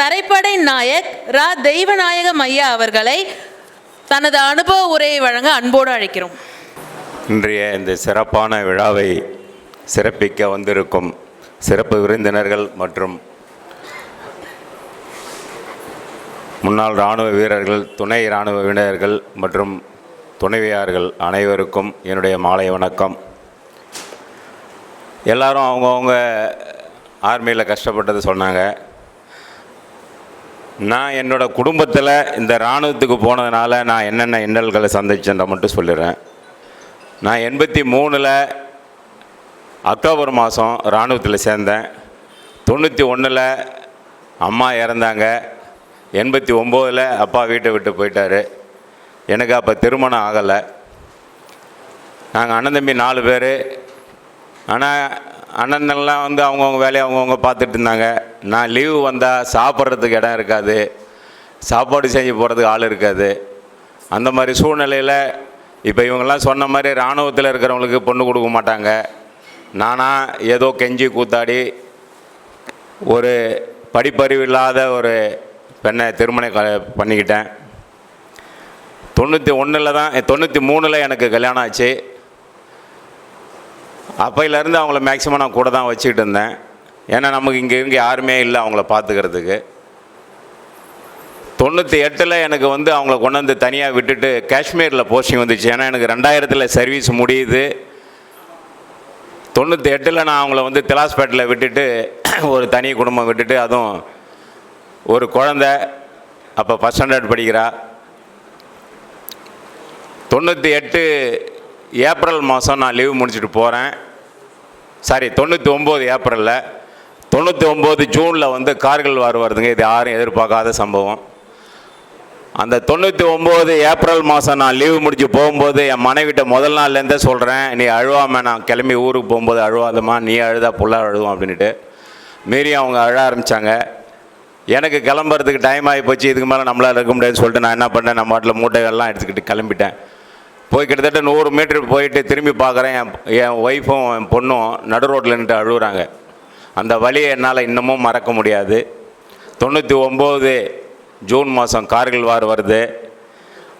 தரைப்படை நாயக் ரா தெய்வநாயகம் ஐயா அவர்களை தனது அனுபவ உரையை வழங்க அன்போடு அழைக்கிறோம். இன்றைய இந்த சிறப்பான விழாவை சிறப்பிக்க வந்திருக்கும் சிறப்பு விருந்தினர்கள் மற்றும் முன்னாள் இராணுவ வீரர்கள் துணை இராணுவ வீரர்கள் மற்றும் துணைவியார்கள் அனைவருக்கும் என்னுடைய மாலை வணக்கம். எல்லாரும் அவங்கவுங்க ஆர்மியில் கஷ்டப்பட்டது சொன்னாங்க. நான் என்னோடய குடும்பத்தில் இந்த இராணுவத்துக்கு போனதுனால நான் என்னென்ன இன்னல்களை சந்திச்சேன்ற மட்டும் சொல்லிடுறேன். நான் எண்பத்தி மூணில் அக்டோபர் மாதம் இராணுவத்தில் சேர்ந்தேன். தொண்ணூற்றி ஒன்றில் அம்மா இறந்தாங்க. எண்பத்தி ஒம்போதில் அப்பா வீட்டை விட்டு போயிட்டாரு. எனக்கு அப்போ திருமணம் ஆகலை. நாங்கள் அண்ணன் தம்பி நாலு பேர். ஆனால் அண்ணன்லாம் வந்து அவங்கவுங்க வேலையை அவங்கவுங்க பார்த்துட்டு இருந்தாங்க. நான் லீவு வந்தால் சாப்பிட்றதுக்கு இடம் இருக்காது. சாப்பாடு செஞ்சு போகிறதுக்கு ஆள் இருக்காது. அந்த மாதிரி சூழ்நிலையில் இப்போ இவங்கெல்லாம் சொன்ன மாதிரி இராணுவத்தில் இருக்கிறவங்களுக்கு பொண்ணு கொடுக்க மாட்டாங்க. நானாக ஏதோ கெஞ்சி கூத்தாடி ஒரு படிப்பறிவு இல்லாத ஒரு பெண்ணை திருமணம் க- பண்ணிக்கிட்டேன். தொண்ணூற்றி ஒன்றில் தான் தொண்ணூற்றி மூணில் எனக்கு கல்யாணம் ஆச்சு. அப்போயிலேருந்து அவங்கள மேக்ஸிமம் நான் கூட தான் வச்சுக்கிட்டு இருந்தேன். ஏன்னா நமக்கு இங்கே இங்கே யாருமே இல்லை அவங்கள பார்த்துக்கிறதுக்கு. தொண்ணூற்றி எட்டில் எனக்கு வந்து அவங்கள கொண்டு வந்து தனியாக விட்டுட்டு காஷ்மீரில் போஸ்டிங் வந்துச்சு. ஏன்னா எனக்கு ரெண்டாயிரத்தில் சர்வீஸ் முடியுது. தொண்ணூற்றி எட்டில் நான் அவங்கள வந்து திலாஸ்பேட்டில் விட்டுட்டு ஒரு தனி குடும்பம் விட்டுட்டு அதுவும் ஒரு குழந்த அப்போ ஃபஸ்ட் ஸ்டாண்டர்ட் படிக்கிறா. தொண்ணூற்றி எட்டு ஏப்ரல் மாதம் நான் லீவு முடிச்சுட்டு போகிறேன் சாரி தொண்ணூற்றி ஒம்பது ஏப்ரலில் தொண்ணூற்றி ஒம்பது ஜூனில் வந்து கார்கள் வார் வருதுங்க. இது யாரும் எதிர்பார்க்காத சம்பவம். அந்த தொண்ணூற்றி ஒம்பது ஏப்ரல் மாதம் நான் லீவு முடிச்சு போகும்போது என் மனைவிட்ட முதல் நாள்லேருந்தே சொல்கிறேன் நீ அழுவாம நான் கிளம்பி ஊருக்கு போகும்போது அழுவாதம்மா நீ அழுதா புள்ள அழுவோம் அப்படின்ட்டு மீறி அவங்க அழ ஆரம்பித்தாங்க எனக்கு கிளம்புறதுக்கு டைம் ஆகி போச்சு இதுக்கு மேலே நம்மளால் இருக்க முடியாதுன்னு சொல்லிட்டு நான் என்ன பண்ணேன் நம்ம வாட்டில் மூட்டைகள்லாம் எடுத்துக்கிட்டு கிளம்பிட்டேன். போய் கிட்டத்தட்ட நூறு மீட்டர் போயிட்டு திரும்பி பார்க்குறேன் என் என் ஒய்ஃபும் என் பொண்ணும் நடு ரோட்டில் நின்று அழுகுறாங்க அந்த வழியை என்னால் இன்னமும் மறக்க முடியாது. தொண்ணூற்றி ஒம்பது ஜூன் மாதம் கார்கில் வார் வருது.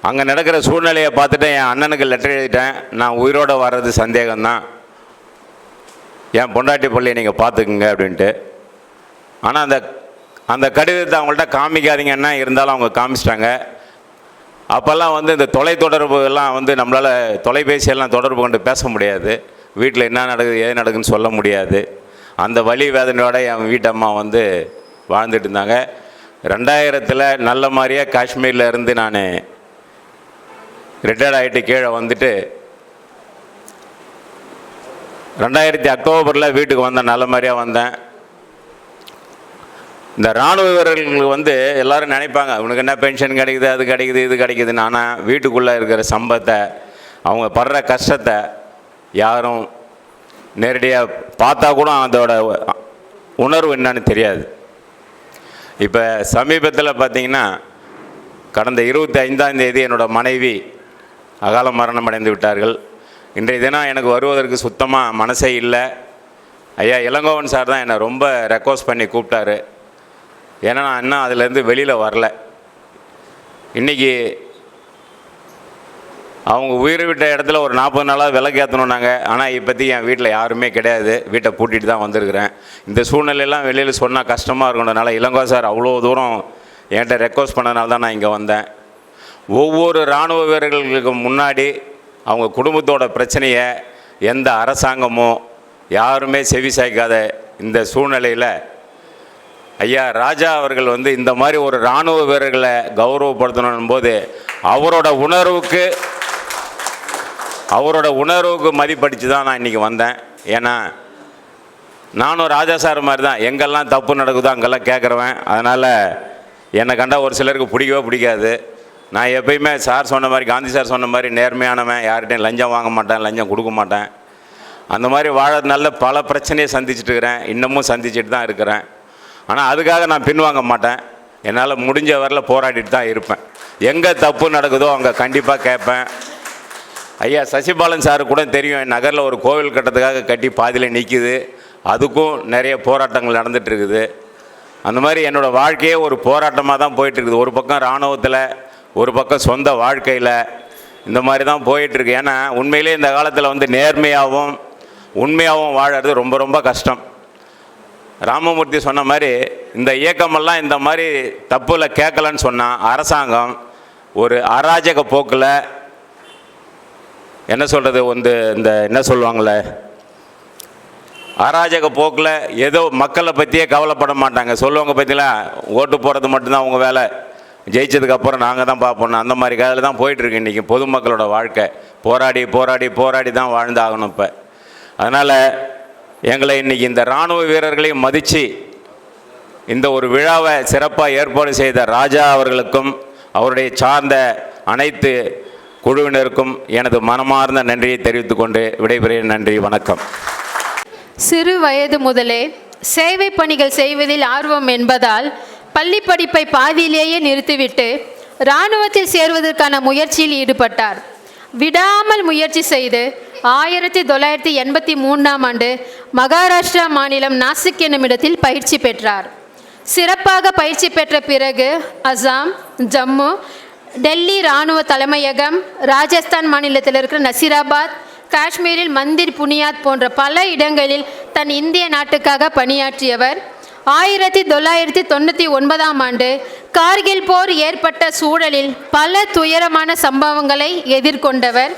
அங்கே நடக்கிற சூழ்நிலையை பார்த்துட்டு என் அண்ணனுக்கு லெட்டர் எழுதிட்டேன். நான் உயிரோடு வர்றது சந்தேகம்தான். என் பொண்டாட்டி பள்ளியை நீங்கள் பார்த்துக்குங்க அப்படின்ட்டு. ஆனால் அந்த அந்த கடிதத்தை அவங்கள்ட்ட காமிக்காதீங்கன்னா இருந்தாலும் அவங்க காமிச்சிட்டாங்க. அப்போல்லாம் வந்து இந்த தொலைத்தொடர்பு எல்லாம் வந்து நம்மளால் தொலைபேசியெல்லாம் தொடர்பு கொண்டு பேச முடியாது. வீட்டில் என்ன நடக்குது ஏது நடக்குதுன்னு சொல்ல முடியாது. அந்த வலி வேதனையோட என் வீட்டம்மா வந்து வாழ்ந்துட்டு இருந்தாங்க. ரெண்டாயிரத்தில் நல்ல மாதிரியே காஷ்மீரில் இருந்து நான் ரிட்டையர்ட் ஆகிட்டு கீழே வந்துட்டு ரெண்டாயிரத்தி அக்டோபரில் வீட்டுக்கு வந்தேன் நல்ல மாதிரியாக வந்தேன். இந்த இராணுவ வீரர்களுக்கு வந்து எல்லாரும் நினைப்பாங்க அவனுக்கு என்ன பென்ஷன் கிடைக்குது அது கிடைக்குது இது கிடைக்குதுன்னு. ஆனால் வீட்டுக்குள்ளே இருக்கிற சம்பத்தை அவங்க படுற கஷ்டத்தை யாரும் நேரடியாக பார்த்தா கூட அதோட உணர்வு என்னன்னு தெரியாது. இப்போ சமீபத்தில் பார்த்தீங்கன்னா கடந்த இருபத்தி ஐந்தாம் தேதி என்னோட மனைவி அகால மரணம் அடைந்து விட்டார்கள். இன்றைய தினம் எனக்கு வருவதற்கு சுத்தமாக மனசே இல்லை. ஐயா இளங்கோவன் சார் தான் என்னை ரொம்ப ரெக்வஸ்ட் பண்ணி கூப்பிட்டாரு. ஏன்னா நான் இன்னும் அதுலேருந்து வெளியில் வரல. இன்றைக்கி அவங்க உயிரை விட்ட இடத்துல ஒரு நாற்பது நாளாக விளக்கு நாங்கள் ஆனால் இப்போதைக்கு என் வீட்டில் யாருமே கிடையாது. வீட்டை பூட்டிட்டு தான் வந்திருக்கிறேன். இந்த சூழ்நிலையெல்லாம் வெளியில் சொன்னால் கஷ்டமாக இருக்கணும்னால இளங்கோ சார் அவ்வளோ தூரம் என்கிட்ட ரெக்வஸ்ட் பண்ணனால தான் நான் இங்கே வந்தேன். ஒவ்வொரு இராணுவ வீரர்களுக்கு முன்னாடி அவங்க குடும்பத்தோட பிரச்சனையை எந்த அரசாங்கமோ யாருமே செவி சாய்க்காத இந்த சூழ்நிலையில் ஐயா ராஜா அவர்கள் வந்து இந்த மாதிரி ஒரு இராணுவ வீரர்களை கௌரவப்படுத்தணும் போது அவரோட உணர்வுக்கு அவரோட உணர்வுக்கு மதிப்படித்து தான் நான் இன்றைக்கி வந்தேன். ஏன்னா நானும் ராஜா சார் மாதிரி தான் எங்கெல்லாம் தப்பு நடக்குதோ அங்கெல்லாம் கேட்குறவன் அதனால் என்னை கண்டா ஒரு சிலருக்கு பிடிக்கவே பிடிக்காது. நான் எப்பயுமே சார் சொன்ன மாதிரி காந்தி சார் சொன்ன மாதிரி நேர்மையானவன். யார்கிட்டையும் லஞ்சம் வாங்க மாட்டேன் லஞ்சம் கொடுக்க மாட்டேன். அந்த மாதிரி வாழறதுனால பல பிரச்சனையை சந்திச்சுட்டு இருக்கிறேன். இன்னமும் சந்திச்சுட்டு தான் இருக்கிறேன். ஆனால் அதுக்காக நான் பின்வாங்க மாட்டேன். என்னால் முடிஞ்ச வரல போராடிட்டு தான் இருப்பேன். எங்கே தப்பு நடக்குதோ அங்கே கண்டிப்பாக கேட்பேன். ஐயா சசிபாலன் சார் கூட தெரியும் நகரில் ஒரு கோவில் கட்டத்துக்காக கட்டி பாதியில் நிற்கிது அதுக்கும் நிறைய போராட்டங்கள் நடந்துகிட்ருக்குது இருக்குது. அந்த மாதிரி என்னோடய வாழ்க்கையே ஒரு போராட்டமாக தான் போயிட்டுருக்குது ஒரு பக்கம் இராணுவத்தில் ஒரு பக்கம் சொந்த வாழ்க்கையில் இந்த மாதிரி தான் போயிட்டுருக்கு ஏன்னா உண்மையிலே இந்த காலத்தில் வந்து நேர்மையாகவும் உண்மையாகவும் வாழறது ரொம்ப ரொம்ப கஷ்டம். ராமமூர்த்தி சொன்ன மாதிரி இந்த இயக்கமெல்லாம் இந்த மாதிரி தப்பில் கேட்கலன்னு சொன்னால் அரசாங்கம் ஒரு அராஜக போக்கில் என்ன சொல்கிறது வந்து இந்த என்ன சொல்லுவாங்களே அராஜக போக்கில் ஏதோ மக்களை பற்றியே கவலைப்பட மாட்டாங்க. சொல்லுவாங்க பற்றிலாம் ஓட்டு போடுறது மட்டும்தான் அவங்க வேலை. ஜெயிச்சதுக்கப்புறம் நாங்கள் தான் பார்ப்போம் அந்த மாதிரி கதையில் தான் போயிட்டுருக்கு இன்றைக்கி பொதுமக்களோட வாழ்க்கை. போராடி போராடி போராடி தான் வாழ்ந்தாகணும் இப்போ. அதனால் எங்களை இன்றைக்கி இந்த இராணுவ வீரர்களையும் மதித்து இந்த ஒரு விழாவை சிறப்பாக ஏற்பாடு செய்த ராஜா அவர்களுக்கும் அவருடைய சார்ந்த அனைத்து குழுவினருக்கும் எனது மனமார்ந்த நன்றியை தெரிவித்துக் கொண்டு விடைபெறுகிறேன். நன்றி வணக்கம். சிறு வயது முதலே சேவை பணிகள் செய்வதில் ஆர்வம் என்பதால் பள்ளி படிப்பை பாதியிலேயே நிறுத்திவிட்டு இராணுவத்தில் சேர்வதற்கான முயற்சியில் ஈடுபட்டார். விடாமல் முயற்சி செய்து ஆயிரத்தி தொள்ளாயிரத்தி எண்பத்தி மூன்றாம் ஆண்டு மகாராஷ்டிரா மாநிலம் நாசிக் என்னும் இடத்தில் பயிற்சி பெற்றார். சிறப்பாக பயிற்சி பெற்ற பிறகு அசாம் ஜம்மு டெல்லி இராணுவ தலைமையகம் ராஜஸ்தான் மாநிலத்தில் இருக்கிற நசீராபாத் காஷ்மீரில் மந்திர் புனியாத் போன்ற பல இடங்களில் தன் இந்திய நாட்டுக்காக பணியாற்றியவர். ஆயிரத்தி தொள்ளாயிரத்தி தொண்ணூற்றி ஒன்பதாம் ஆண்டு கார்கில் போர் ஏற்பட்ட சூழலில் பல துயரமான சம்பவங்களை எதிர்கொண்டவர்.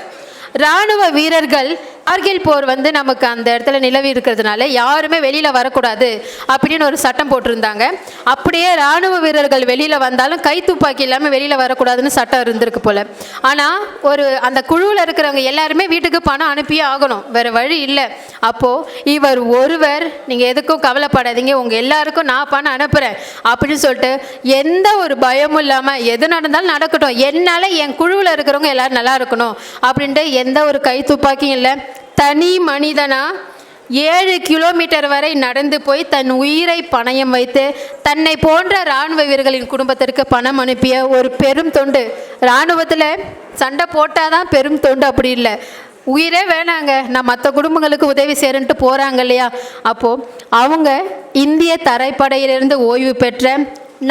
இராணுவ வீரர்கள் கார்கில் போர் வந்து நமக்கு அந்த இடத்துல நிலவி இருக்கிறதுனால யாருமே வெளியில் வரக்கூடாது அப்படின்னு ஒரு சட்டம் போட்டிருந்தாங்க. அப்படியே இராணுவ வீரர்கள் வெளியில் வந்தாலும் கை துப்பாக்கி இல்லாமல் வெளியில் வரக்கூடாதுன்னு சட்டம் இருந்திருக்கு போல். ஆனால் ஒரு அந்த குழுவில் இருக்கிறவங்க எல்லாருமே வீட்டுக்கு பணம் அனுப்பியே ஆகணும். வேறு வழி இல்லை. அப்போது இவர் ஒருவர் நீங்கள் எதுக்கும் கவலைப்படாதீங்க. உங்கள் எல்லாருக்கும் நான் பணம் அனுப்புகிறேன் அப்படின்னு சொல்லிட்டு எந்த ஒரு பயமும் இல்லாமல் எது நடந்தாலும் நடக்கட்டும். என்னால் என் குழுவில் இருக்கிறவங்க எல்லோரும் நல்லா இருக்கணும். அப்படின்ட்டு எந்த ஒரு கை துப்பாக்கியும் இல்லை. தனி மனிதனா? ஏழு கிலோமீட்டர் வரை நடந்து போய் தன் உயிரை பணயம் வைத்து தன்னை போன்ற இராணுவ வீரர்களின் குடும்பத்திற்கு பணம் அனுப்பிய ஒரு பெரும் தொண்டு. இராணுவத்தில் சண்டை போட்டால் தான் பெரும் தொண்டு அப்படி இல்லை. உயிரே வேணாங்க. நான் மற்ற குடும்பங்களுக்கு உதவி செய்கிறேன்ட்டு போகிறாங்க இல்லையா? அப்போது அவங்க இந்திய தரைப்படையிலிருந்து ஓய்வு பெற்ற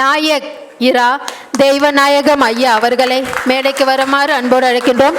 நாயக் இரா தெய்வநாயகம் ஐயா அவர்களை மேடைக்கு வருமாறு அன்போடு அழைக்கின்றோம்.